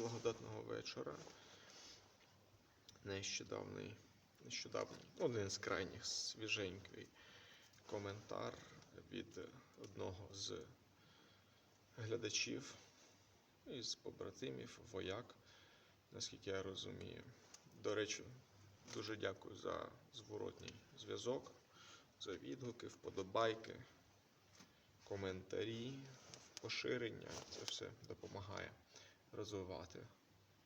благодатного вечора. Нещодавний, нещодавний, один з крайніх свіженький коментар від одного з глядачів із побратимів, вояк, наскільки я розумію. До речі, дуже дякую за зворотній зв'язок, за відгуки, вподобайки, коментарі, поширення. Це все допомагає розвивати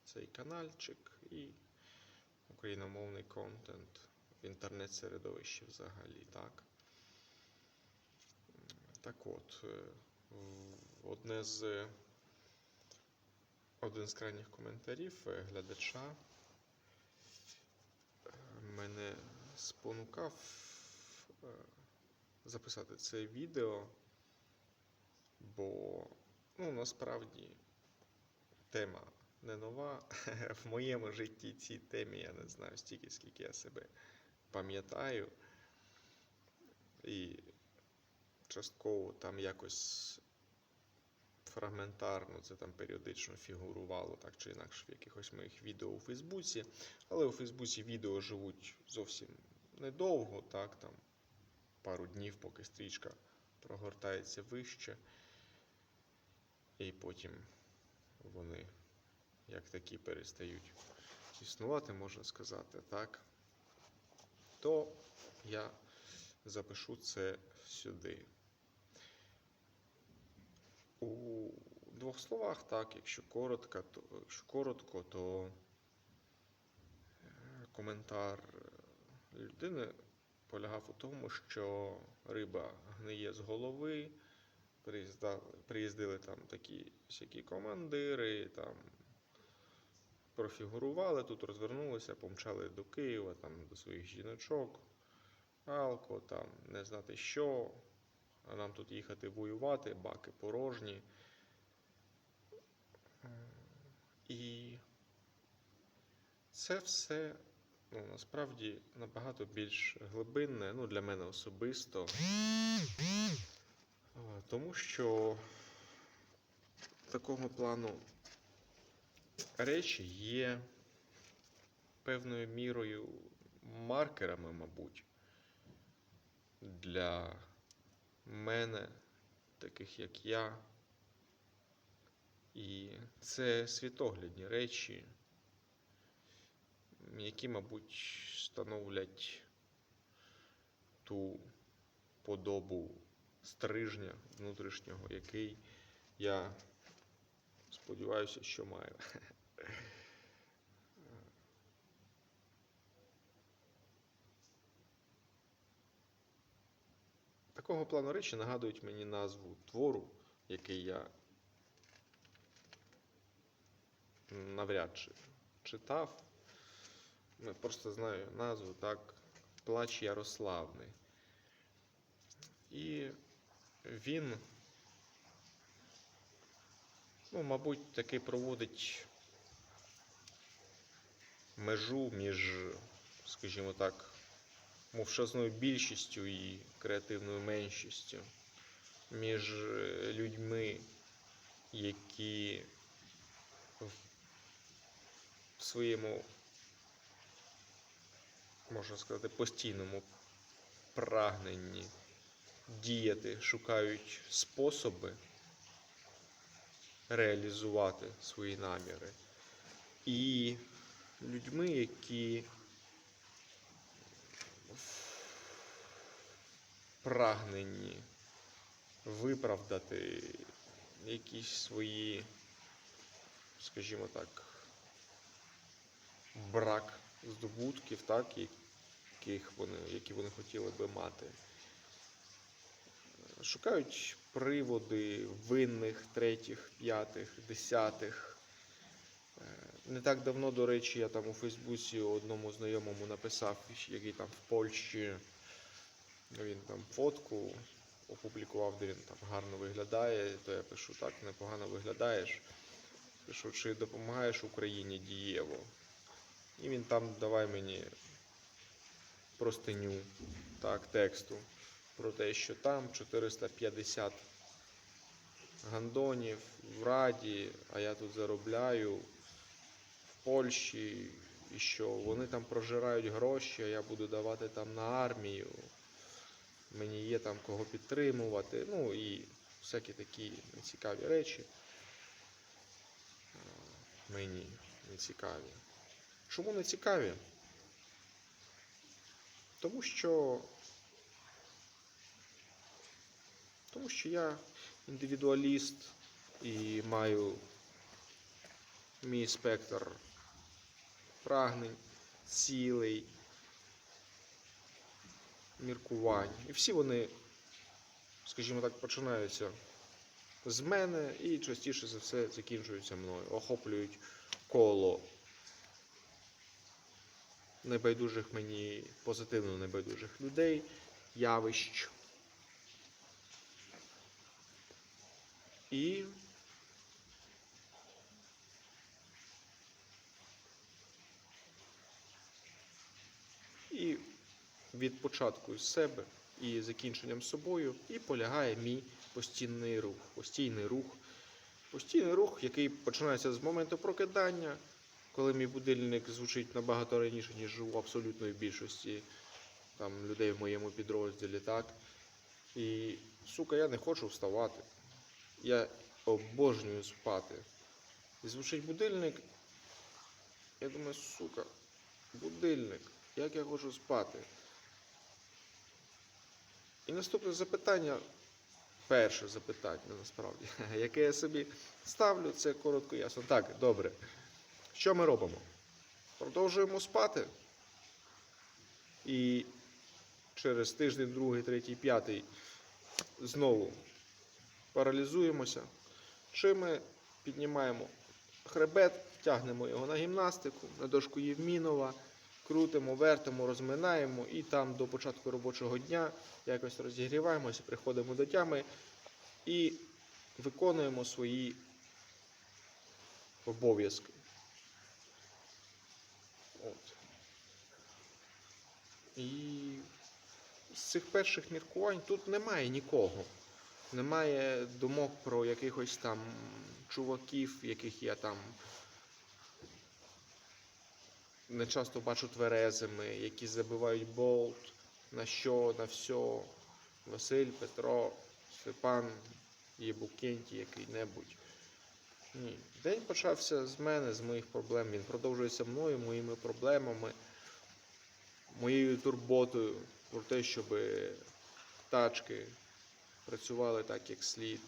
цей каналчик і україномовний контент в інтернет-середовищі взагалі, так. Так от, е, одне з один з крайніх коментарів е, глядача е, мене спонукав записати це відео, бо ну, насправді тема не нова. В моєму житті цій темі я не знаю стільки, скільки я себе пам'ятаю. І частково там якось фрагментарно це там періодично фігурувало так чи інакше в якихось моїх відео у Фейсбуці. Але у Фейсбуці відео живуть зовсім недовго, так, там пару днів, поки стрічка прогортається вище. І потім вони як такі перестають існувати, можна сказати, так. То я запишу це сюди. У двох словах, так, якщо коротко, то, якщо коротко, то е, коментар людини полягав у тому, що риба гниє з голови, приїздали, приїздили там такі всякі командири, там профігурували, тут розвернулися, помчали до Києва, там, до своїх жіночок, Алко, там, не знати що, а нам тут їхати воювати, баки порожні. І це все ну, насправді набагато більш глибинне, ну, для мене особисто. Тому що такого плану речі є певною мірою маркерами, мабуть, для мене, таких як я. І це світоглядні речі, які, мабуть, становлять ту подобу стрижня внутрішнього, який я сподіваюся, що маю. Такого плану речі нагадують мені назву твору, який я навряд чи читав. Ну, Просто знаю назву так Плач Ярославний. І він, ну, мабуть, таки проводить межу між, скажімо так, мовчазною більшістю і креативною меншістю, між е, людьми, які в своєму, можна сказати, постійному прагненні діяти, шукають способи реалізувати свої наміри. І людьми, які прагненні виправдати якісь свої, скажімо так, брак здобутків, так, яких вони, які вони хотіли би мати. Шукають приводи винних, третіх, п'ятих, десятих. Е, Не так давно, до речі, я там у Фейсбуці одному знайомому написав, який там в Польщі. Він там фотку опублікував, де він там гарно виглядає, то я пишу, так, непогано виглядаєш. Пишу, чи допомагаєш Україні дієво. І він там давай мені простиню так, тексту про те, що там 450 гандонів в раді, а я тут заробляю в Польщі, і що вони там прожирають гроші, а я буду давати там на армію. Мені є там кого підтримувати. Ну і всякі такі нецікаві речі. е, Мені не цікаві. Чому не цікаві? Тому що. Тому що я індивідуаліст і маю мій спектр прагнень, цілей, міркувань. І всі вони, скажімо так, починаються з мене і частіше за все закінчуються мною, охоплюють коло небайдужих мені, позитивно небайдужих людей, явищ. І І від початку з себе і закінченням собою і полягає мій постійний рух. Постійний рух. Постійний рух, який починається з моменту прокидання, коли мій будильник звучить набагато раніше, ніж у абсолютної більшості там, людей в моєму підрозділі. так. І, сука, я не хочу вставати. Я обожнюю спати. І звучить будильник. Я думаю, сука, будильник. Як я хочу спати? І наступне запитання, перше запитання насправді, яке я собі ставлю, це коротко ясно. Так, добре. Що ми робимо? Продовжуємо спати. І через тиждень, другий, третій, п'ятий знову паралізуємося. Чи ми піднімаємо хребет, тягнемо його на гімнастику, на дошку Євмінова крутимо, вертимо, розминаємо і там до початку робочого дня якось розігріваємося, приходимо до тями і виконуємо свої обов'язки. От. І з цих перших міркувань тут немає нікого. Немає думок про якихось там чуваків, яких я там не часто бачу тверезими, які забивають болт на що, на все. Василь, Петро, Степан, Єбукенті який-небудь. Ні. День почався з мене, з моїх проблем. Він продовжується мною, моїми проблемами, моєю турботою про те, щоб тачки працювали так, як слід.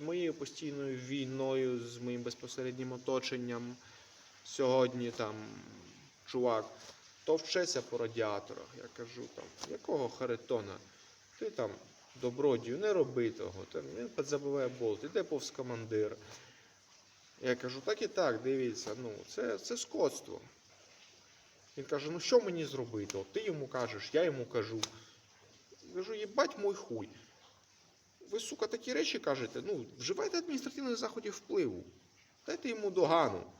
Моєю постійною війною з моїм безпосереднім оточенням. Сьогодні там чувак товчеться по радіаторах. Я кажу там, якого Харитона? Ти там добродію, не роби того. Там, він підзабиває болт, іде повз командир. Я кажу, так і так, дивіться, ну, це, це скотство. Він каже, ну що мені зробити? От ти йому кажеш, я йому кажу. Кажу, їбать мой хуй. Ви, сука, такі речі кажете, ну, вживайте адміністративних заходів впливу. Дайте йому догану.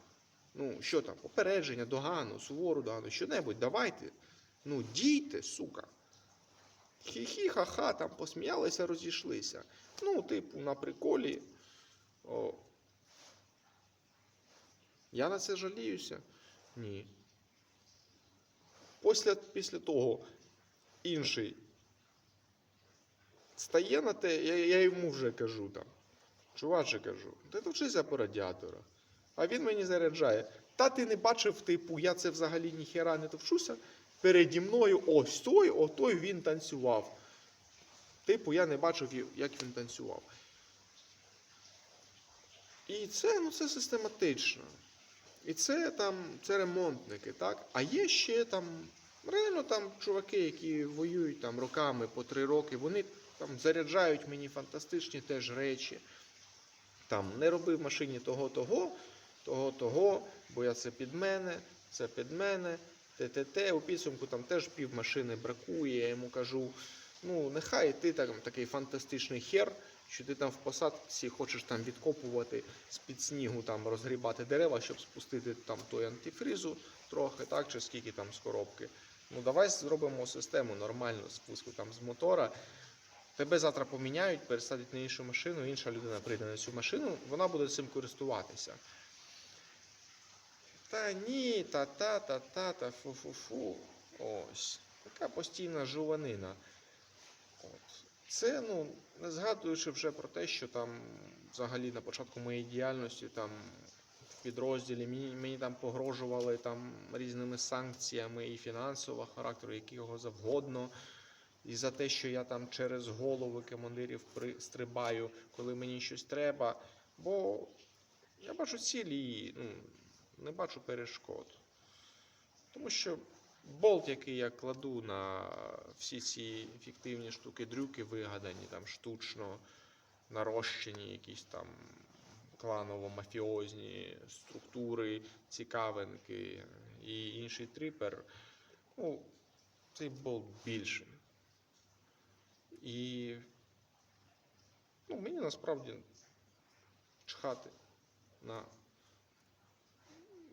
Ну, що там, попередження, догану, сувору догану, що-небудь, давайте. Ну, дійте, сука. Хі-хі, ха-ха, там посміялися, розійшлися. Ну, типу, на приколі. О. Я на це жаліюся? Ні. Після, після того інший стає на те, я, я йому вже кажу там. Чуваче кажу, ти вчися по радіаторах. А він мені заряджає. Та ти не бачив, типу, я це взагалі ніхера не товчуся. Переді мною ось той, отой він танцював. Типу, я не бачив, як він танцював. І це, ну, це систематично. І це там, це ремонтники, так? А є ще там, реально там чуваки, які воюють там роками по три роки, вони там заряджають мені фантастичні теж речі. Там не роби в машині того, того, того, того, бо я це під мене, це під мене, ТТТ. У підсумку там теж пів машини бракує. Я йому кажу, ну нехай ти там такий фантастичний хер, що ти там в посадці хочеш там відкопувати з-під снігу, там розгрібати дерева, щоб спустити там той антифризу трохи, так, чи скільки там з коробки. Ну давай зробимо систему нормальну спуску там з мотора. Тебе завтра поміняють, пересадять на іншу машину, інша людина прийде на цю машину, вона буде цим користуватися. Та ні, та та та та та фу фу фу. Ось. Така постійна жуванина. От. Це, ну, не згадуючи вже про те, що там взагалі на початку моєї діяльності там в підрозділі мені, мені там погрожували там різними санкціями і фінансового характеру, якого завгодно. І за те, що я там через голови командирів стрибаю, коли мені щось треба. Бо я бачу цілі ну, не бачу перешкод. Тому що болт, який я кладу на всі ці фіктивні штуки, дрюки вигадані, там штучно нарощені, якісь там кланово-мафіозні структури, цікавинки і інший трипер, ну, цей болт більший. І ну, мені насправді чхати на,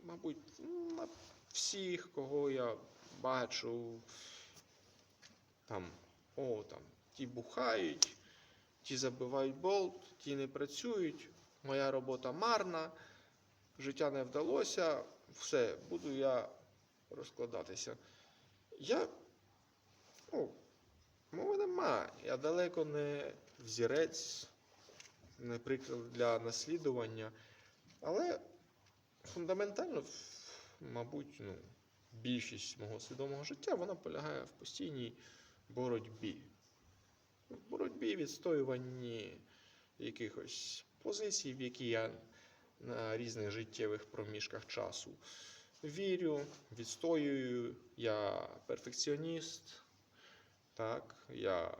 мабуть, на всіх, кого я бачу. Там, о, там, ті бухають, ті забивають болт, ті не працюють, моя робота марна, життя не вдалося, все, буду я розкладатися. Я, ну, мови нема. Я далеко не взірець, не приклад для наслідування. Але фундаментально, мабуть, ну, більшість мого свідомого життя вона полягає в постійній боротьбі. В боротьбі, відстоюванні якихось позицій, в які я на різних життєвих проміжках часу вірю, відстоюю, я перфекціоніст. Так, я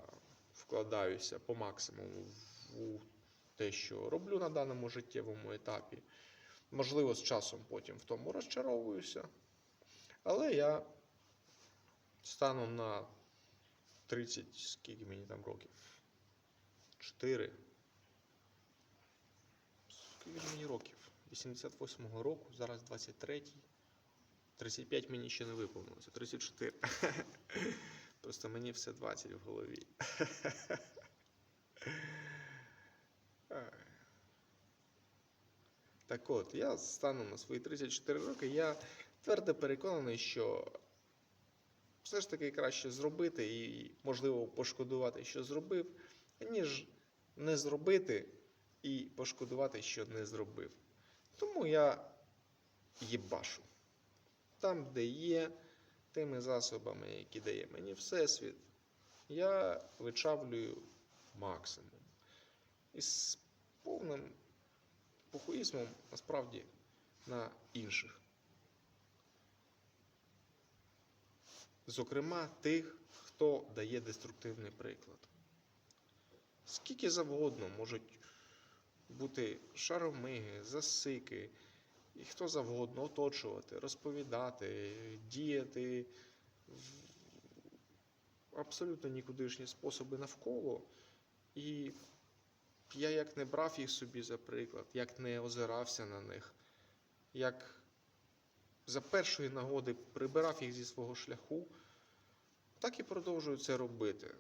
вкладаюся по максимуму в те, що роблю на даному життєвому етапі. Можливо, з часом потім в тому розчаровуюся. Але я станом на 30, скільки мені там років? 4. Скільки ж мені років? 88-го року, зараз 23-й. 35 мені ще не виповнилося, 34. Просто мені все 20 в голові. Так от, я станом на свої 34 роки, я твердо переконаний, що все ж таки краще зробити і, можливо, пошкодувати, що зробив, ніж не зробити і пошкодувати, що не зробив. Тому я їбашу. Там, де є, тими засобами, які дає мені Всесвіт, я вичавлюю максимум. І з повним похуїзмом насправді на інших. Зокрема, тих, хто дає деструктивний приклад. Скільки завгодно можуть бути шаромиги, засики, і хто завгодно оточувати, розповідати, діяти в абсолютно нікудишні способи навколо. І я як не брав їх собі за приклад, як не озирався на них, як за першої нагоди прибирав їх зі свого шляху, так і продовжую це робити.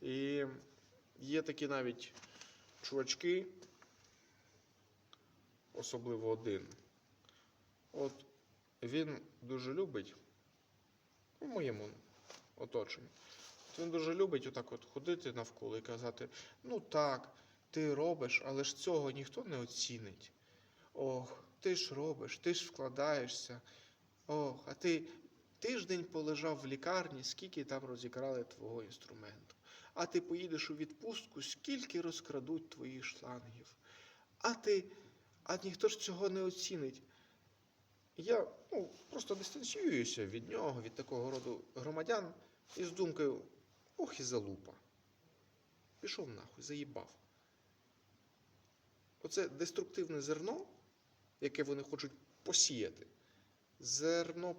І є такі навіть чувачки, особливо один. От він дуже любить у моєму оточенні. От Він дуже любить отак от ходити навколо і казати: ну так, ти робиш, але ж цього ніхто не оцінить. Ох, ти ж робиш, ти ж вкладаєшся. Ох, а ти тиждень полежав в лікарні, скільки там розікрали твого інструменту. А ти поїдеш у відпустку, скільки розкрадуть твоїх шлангів. А ти, а ніхто ж цього не оцінить. Я ну, просто дистанціююся від нього, від такого роду громадян, із думкою, ох і залупа. Пішов нахуй, заїбав. Оце деструктивне зерно, яке вони хочуть посіяти, зерно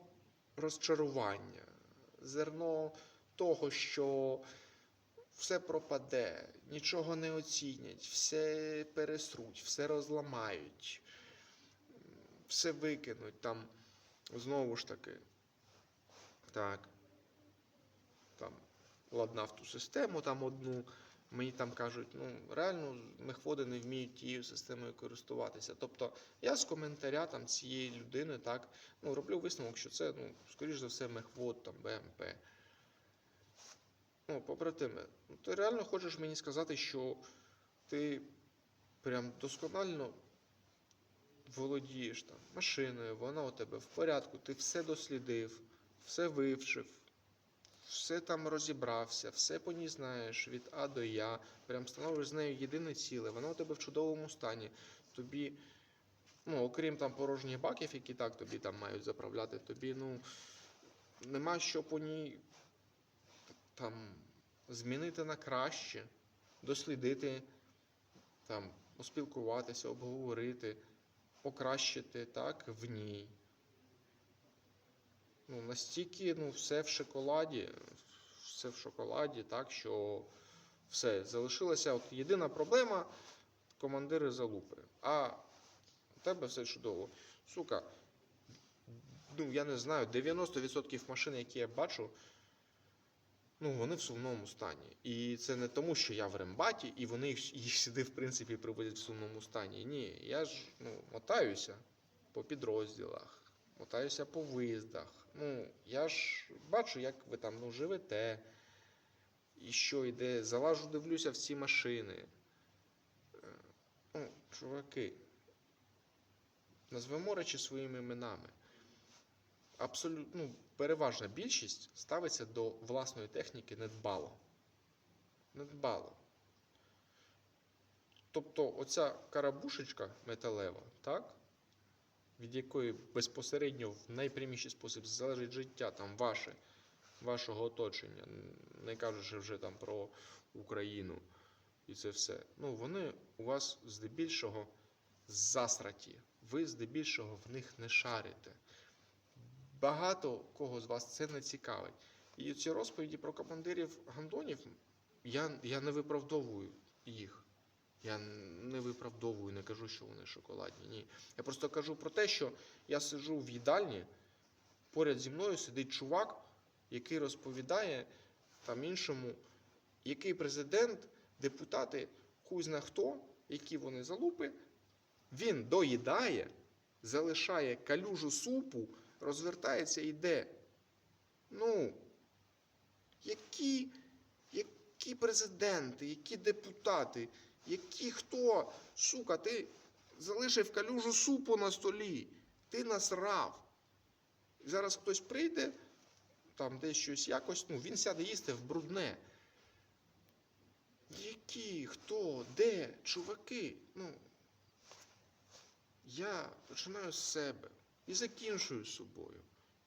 розчарування, зерно того, що все пропаде, нічого не оцінять, все пересруть, все розламають, все викинуть там знову ж таки. Так. Там ладнав ту систему, там одну Мені там кажуть, ну реально мехводи не вміють тією системою користуватися. Тобто я з коментаря там цієї людини так ну, роблю висновок, що це, ну, скоріш за все, мехвод там БМП. Ну, побратиме, ну, ти реально хочеш мені сказати, що ти прям досконально володієш там машиною, вона у тебе в порядку, ти все дослідив, все вивчив, все там розібрався, все по ній знаєш від А до Я, прям становиш з нею єдине ціле, вона у тебе в чудовому стані. Тобі, ну, окрім там порожніх баків, які так тобі там мають заправляти, тобі, ну, нема що по ній там змінити на краще, дослідити, там, поспілкуватися, обговорити, покращити так в ній. Ну, настільки ну, все в шоколаді, все в шоколаді, так, що все, залишилася от єдина проблема командири залупи. А у тебе все чудово. Сука, ну я не знаю, 90% машин, які я бачу, ну вони в сумному стані. І це не тому, що я в рембаті, і вони їх, сюди, в принципі, приводять в сумному стані. Ні, я ж ну, мотаюся по підрозділах, мотаюся по виїздах. Ну, я ж бачу, як ви там ну, живете, і що йде, залажу, дивлюся в ці машини. Е, Ну, чуваки, назвемо речі своїми іменами. Абсолютно, ну, переважна більшість ставиться до власної техніки недбало. Недбало. Тобто, оця карабушечка металева, так? від якої безпосередньо в найпряміший спосіб залежить життя там ваше, вашого оточення, не кажучи вже там про Україну і це все. Ну, вони у вас здебільшого засраті. Ви здебільшого в них не шарите. Багато кого з вас це не цікавить. І ці розповіді про командирів гандонів я, я не виправдовую їх. Я не виправдовую, не кажу, що вони шоколадні. Ні. Я просто кажу про те, що я сиджу в їдальні, поряд зі мною сидить чувак, який розповідає там іншому, який президент, депутати, хуй зна хто, які вони залупи, він доїдає, залишає калюжу супу, розвертається і йде. Ну, які, які президенти, які депутати, які хто, сука, ти залишив калюжу супу на столі, ти насрав. Зараз хтось прийде, там десь щось якось, ну, він сяде їсти в брудне. Які, хто, де, чуваки? Ну, я починаю з себе і закінчую собою.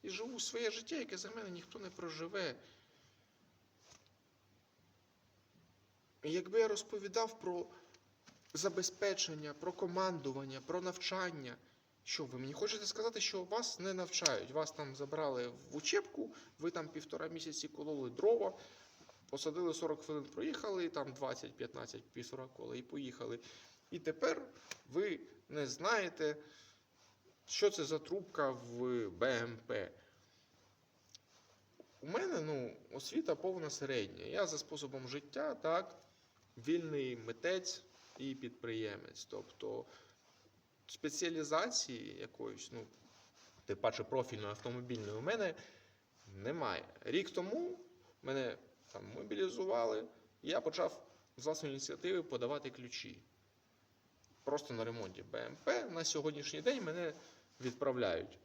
І живу своє життя, яке за мене ніхто не проживе. І якби я розповідав про забезпечення, про командування, про навчання, що ви мені хочете сказати, що вас не навчають? Вас там забрали в учебку, ви там півтора місяці кололи дрова, посадили 40 хвилин, проїхали, там 20, 15, півтора кола і поїхали. І тепер ви не знаєте, що це за трубка в БМП. У мене ну, освіта повна середня. Я за способом життя, так, вільний митець і підприємець. Тобто спеціалізації якоїсь, ну, тим паче профільної автомобільної, у мене немає. Рік тому мене там мобілізували, і я почав з власної ініціативи подавати ключі. Просто на ремонті БМП на сьогоднішній день мене відправляють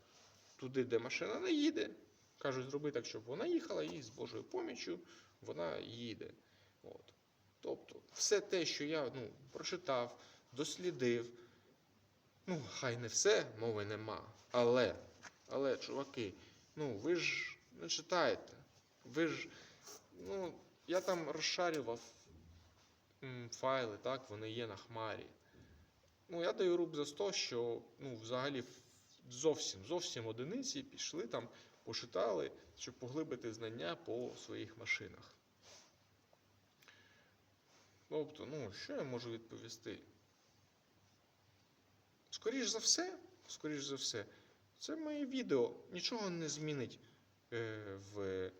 туди, де машина не їде. Кажуть, зроби так, щоб вона їхала, і з Божою поміччю вона їде. От. Тобто, все те, що я ну, прочитав, дослідив, ну, хай не все, мови нема. Але, але, чуваки, ну, ви ж не читаєте. Ви ж, ну, я там розшарював файли, так, вони є на хмарі. Ну, я даю руб за 100, що ну, взагалі зовсім зовсім одиниці пішли там, почитали, щоб поглибити знання по своїх машинах. Тобто, ну, що я можу відповісти? Скоріш за все, скоріш за все, це моє відео нічого не змінить е, в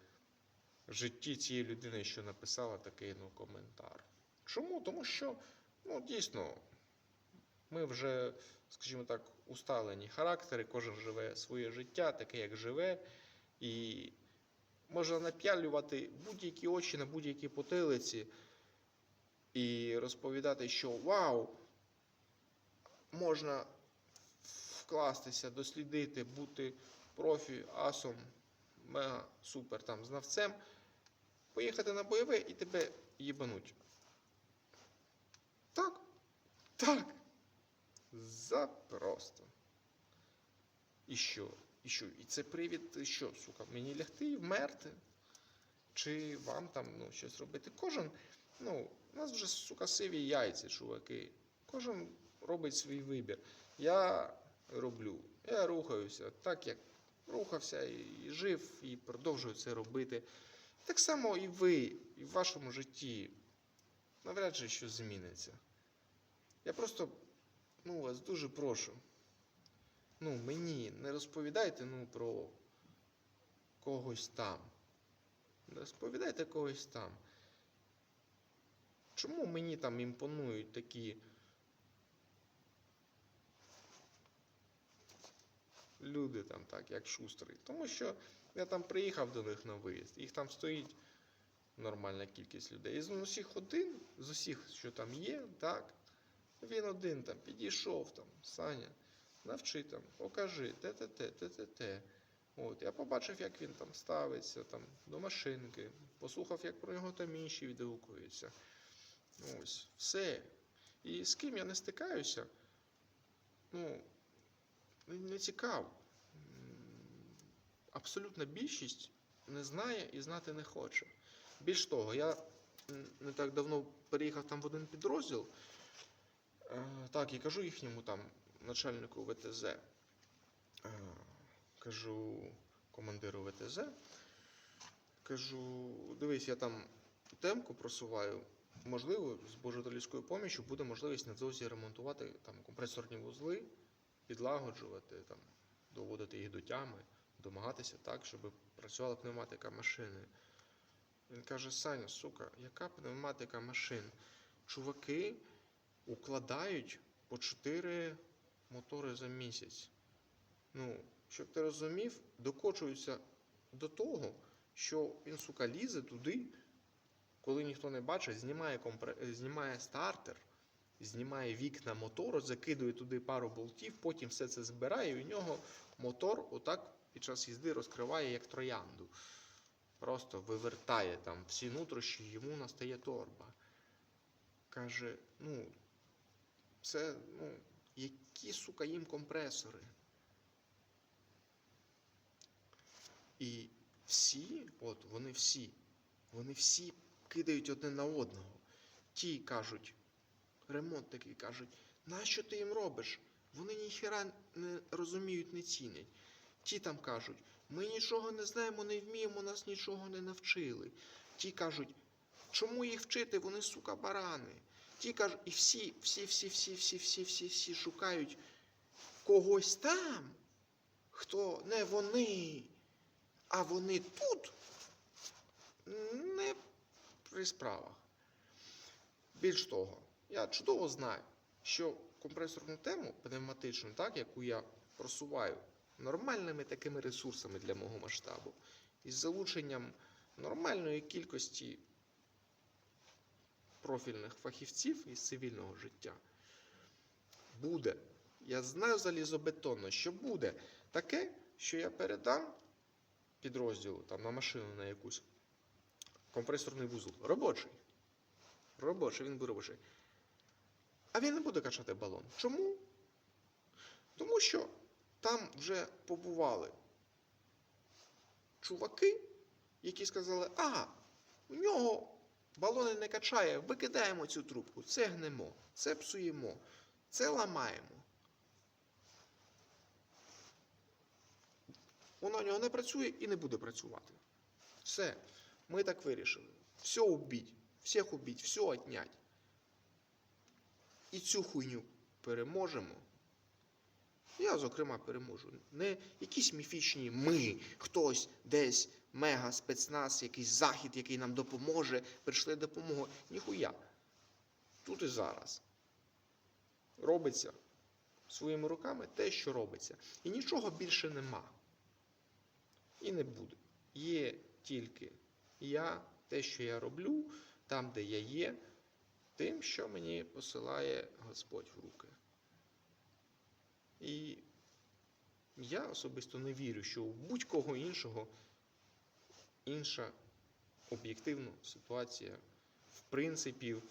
житті цієї людини, що написала такий ну, коментар. Чому? Тому що, ну, дійсно, ми вже, скажімо так, усталені характери, кожен живе своє життя, таке, як живе, і можна напялювати будь-які очі на будь-які потилиці і розповідати, що вау, можна вкластися, дослідити, бути профі, асом, мега супер там знавцем, поїхати на бойове і тебе їбануть. Так, так. Запросто. І що? І що? І це привід, що, сука, мені лягти і вмерти? Чи вам там ну, щось робити? Кожен, ну, у нас вже, сука, сиві яйця, чуваки. Кожен робить свій вибір. Я роблю, я рухаюся так, як рухався і жив, і продовжую це робити. Так само і ви, і в вашому житті навряд чи щось зміниться. Я просто ну, вас дуже прошу. Ну, мені не розповідайте ну, про когось там. Не розповідайте когось там. Чому мені там імпонують такі люди там так, як шустрий? Тому що я там приїхав до них на виїзд, їх там стоїть нормальна кількість людей. І з усіх один, з усіх, що там є, так, він один там підійшов там, Саня, навчи там, покажи, те-те-те, те-те-те. От, я побачив, як він там ставиться там, до машинки, послухав, як про нього там інші відгукуються. Ось, все. І з ким я не стикаюся, ну, не цікаво. Абсолютна більшість не знає і знати не хоче. Більш того, я не так давно переїхав там в один підрозділ. Е, Так, і кажу їхньому там начальнику ВТЗ. е, Кажу командиру ВТЗ. Кажу, дивись, я там темку просуваю. Можливо, з Божотолівською поміччю буде можливість невдовзі ремонтувати там компресорні вузли, підлагоджувати, там, доводити їх до тями, домагатися так, щоб працювала пневматика машини. Він каже: Саня, сука, яка пневматика машин? Чуваки укладають по 4 мотори за місяць. Ну, щоб ти розумів, докочуються до того, що він, сука, лізе туди, коли ніхто не бачить, знімає, компре... е, знімає стартер, знімає вікна мотору, закидує туди пару болтів, потім все це збирає, і у нього мотор отак під час їзди розкриває як троянду. Просто вивертає там всі нутрощі, йому настає торба. Каже, ну, це, ну, які, сука, їм компресори. І всі, от вони всі, вони всі кидають одне на одного. Ті кажуть, ремонтники кажуть, нащо ти їм робиш? Вони ніхіра не розуміють, не цінять. Ті там кажуть, ми нічого не знаємо, не вміємо, нас нічого не навчили. Ті кажуть, чому їх вчити? Вони, сука, барани. Ті кажуть, і всі, всі, всі, всі, всі, всі, всі, всі шукають когось там, хто не вони, а вони тут не при справах. Більш того, я чудово знаю, що компресорну тему пневматичну, так, яку я просуваю нормальними такими ресурсами для мого масштабу, із залученням нормальної кількості профільних фахівців із цивільного життя, буде. Я знаю залізобетонно, що буде таке, що я передам підрозділу там, на машину на якусь компресорний вузол. Робочий. Робочий, він буде робочий. А він не буде качати балон. Чому? Тому що там вже побували чуваки, які сказали, а, у нього балони не качає, викидаємо цю трубку, це гнемо, це псуємо, це ламаємо. Воно у нього не працює і не буде працювати. Все, ми так вирішили. Все убить, всіх убить, все отнять. І цю хуйню переможемо. Я, зокрема, переможу. Не якісь міфічні ми, хтось десь, мега спецназ, якийсь захід, який нам допоможе, прийшли допомогу. Ніхуя. тут і зараз. Робиться своїми руками те, що робиться. І нічого більше нема. І не буде. Є тільки я, те, що я роблю, там, де я є, тим, що мені посилає Господь в руки. І я особисто не вірю, що у будь-кого іншого інша об'єктивна ситуація, в принципі, в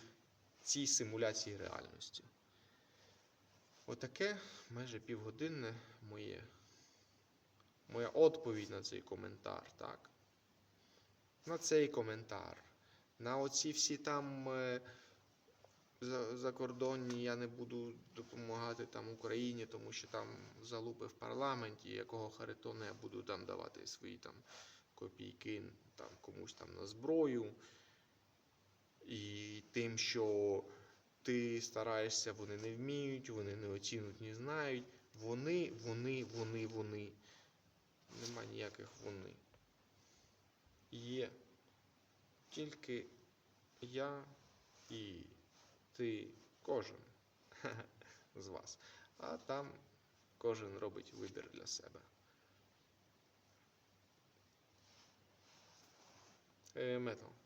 цій симуляції реальності. Отаке майже півгодинне моє, моя відповідь на цей коментар, так? На цей коментар. На оці всі там е, закордонні я не буду допомагати там Україні, тому що там залупи в парламенті, якого Харитона я буду там давати свої там копійки там, комусь там на зброю. І тим, що ти стараєшся, вони не вміють, вони не оцінюють, не знають. Вони, вони, вони, вони. Нема ніяких вони. Є тільки я і ти, кожен з вас. А там кожен робить вибір для себе. 哎，没错。